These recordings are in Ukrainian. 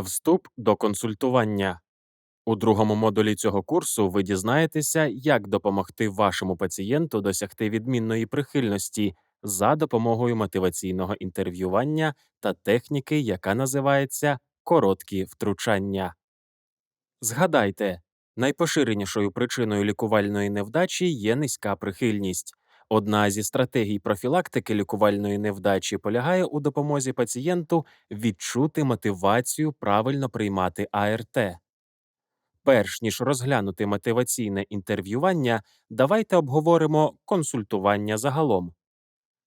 Вступ до консультування. У другому модулі цього курсу ви дізнаєтеся, як допомогти вашому пацієнту досягти відмінної прихильності за допомогою мотиваційного інтерв'ювання та техніки, яка називається короткі втручання. Згадайте, найпоширенішою причиною лікувальної невдачі є низька прихильність. Одна зі стратегій профілактики лікувальної невдачі полягає у допомозі пацієнту відчути мотивацію правильно приймати АРТ. Перш ніж розглянути мотиваційне інтерв'ювання, давайте обговоримо консультування загалом.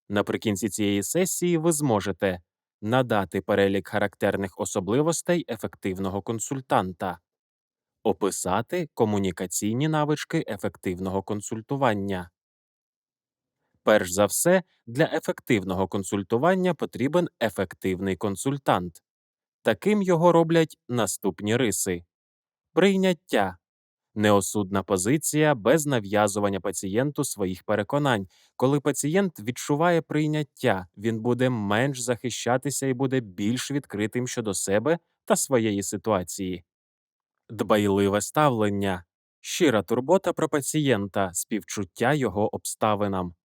Наприкінці цієї сесії ви зможете надати перелік характерних особливостей ефективного консультанта, описати комунікаційні навички ефективного консультування. Перш за все, для ефективного консультування потрібен ефективний консультант. Таким його роблять наступні риси: прийняття, неосудна позиція без нав'язування пацієнту своїх переконань. Коли пацієнт відчуває прийняття, він буде менш захищатися і буде більш відкритим щодо себе та своєї ситуації. Дбайливе ставлення, щира турбота про пацієнта, співчуття його обставинам.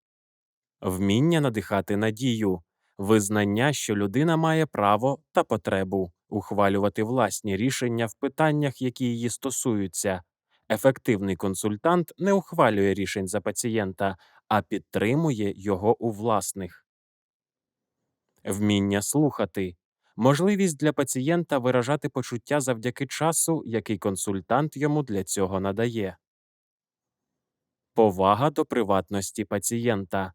Вміння надихати надію, визнання, що людина має право та потребу ухвалювати власні рішення в питаннях, які її стосуються. Ефективний консультант не ухвалює рішень за пацієнта, а підтримує його у власних. Вміння слухати, можливість для пацієнта виражати почуття завдяки часу, який консультант йому для цього надає. Повага до приватності пацієнта.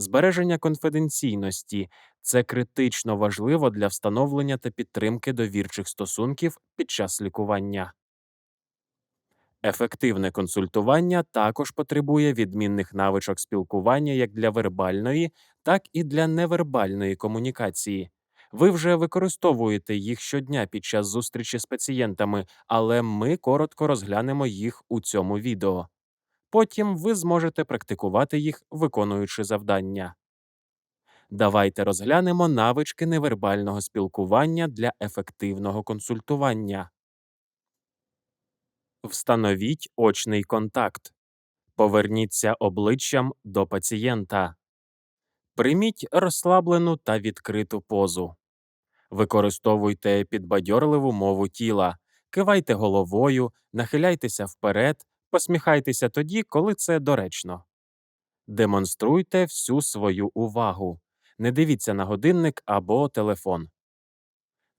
Збереження конфіденційності це критично важливо для встановлення та підтримки довірчих стосунків під час лікування. Ефективне консультування також потребує відмінних навичок спілкування як для вербальної, так і для невербальної комунікації. Ви вже використовуєте їх щодня під час зустрічі з пацієнтами, але ми коротко розглянемо їх у цьому відео. Потім ви зможете практикувати їх, виконуючи завдання. Давайте розглянемо навички невербального спілкування для ефективного консультування. Встановіть очний контакт. Поверніться обличчям до пацієнта. Прийміть розслаблену та відкриту позу. Використовуйте підбадьорливу мову тіла, кивайте головою, нахиляйтеся вперед, посміхайтеся тоді, коли це доречно. Демонструйте всю свою увагу. Не дивіться на годинник або телефон.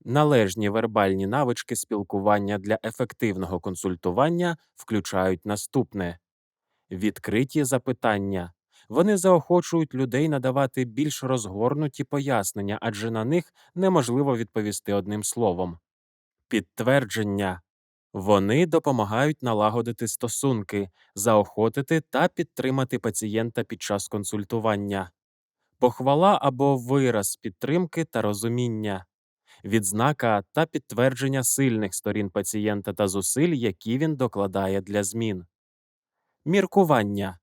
Належні вербальні навички спілкування для ефективного консультування включають наступне відкриті запитання. Вони заохочують людей надавати більш розгорнуті пояснення, адже на них неможливо відповісти одним словом. Підтвердження вони допомагають налагодити стосунки, заохотити та підтримати пацієнта під час консультування, похвала або вираз підтримки та розуміння, відзнака та підтвердження сильних сторін пацієнта та зусиль, які він докладає для змін, міркування.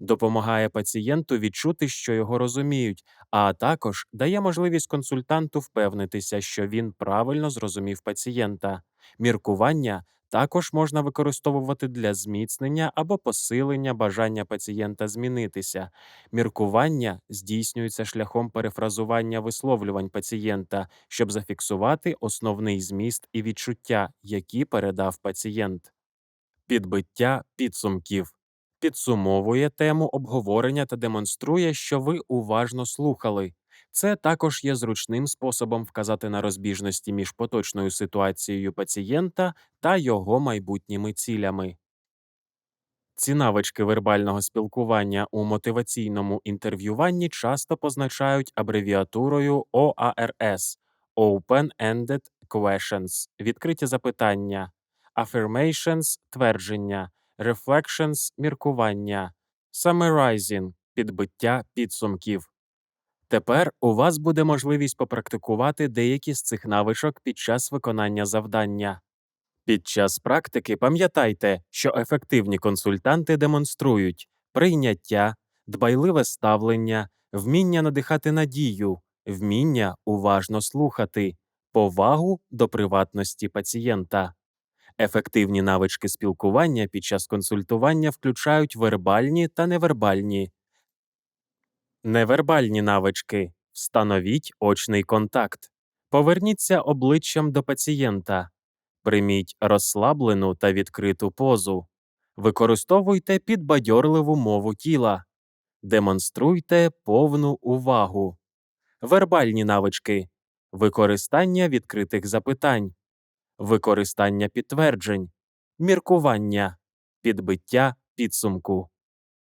Допомагає пацієнту відчути, що його розуміють, а також дає можливість консультанту впевнитися, що він правильно зрозумів пацієнта. Міркування також можна використовувати для зміцнення або посилення бажання пацієнта змінитися. Міркування здійснюється шляхом перефразування висловлювань пацієнта, щоб зафіксувати основний зміст і відчуття, які передав пацієнт. Підбиття підсумків підсумовує тему обговорення та демонструє, що ви уважно слухали. Це також є зручним способом вказати на розбіжності між поточною ситуацією пацієнта та його майбутніми цілями. Ці навички вербального спілкування у мотиваційному інтерв'юванні часто позначають абревіатурою OARS Open-Ended Questions відкриті запитання, Affirmations – твердження, Reflections – міркування, Summarizing – підбиття підсумків. Тепер у вас буде можливість попрактикувати деякі з цих навичок під час виконання завдання. Під час практики пам'ятайте, що ефективні консультанти демонструють прийняття, дбайливе ставлення, вміння надихати надію, вміння уважно слухати, повагу до приватності пацієнта. Ефективні навички спілкування під час консультування включають вербальні та невербальні. Невербальні навички. Встановіть очний контакт. Поверніться обличчям до пацієнта. Прийміть розслаблену та відкриту позу. Використовуйте підбадьорливу мову тіла. Демонструйте повну увагу. Вербальні навички. Використання відкритих запитань. Використання підтверджень. Міркування. Підбиття підсумку.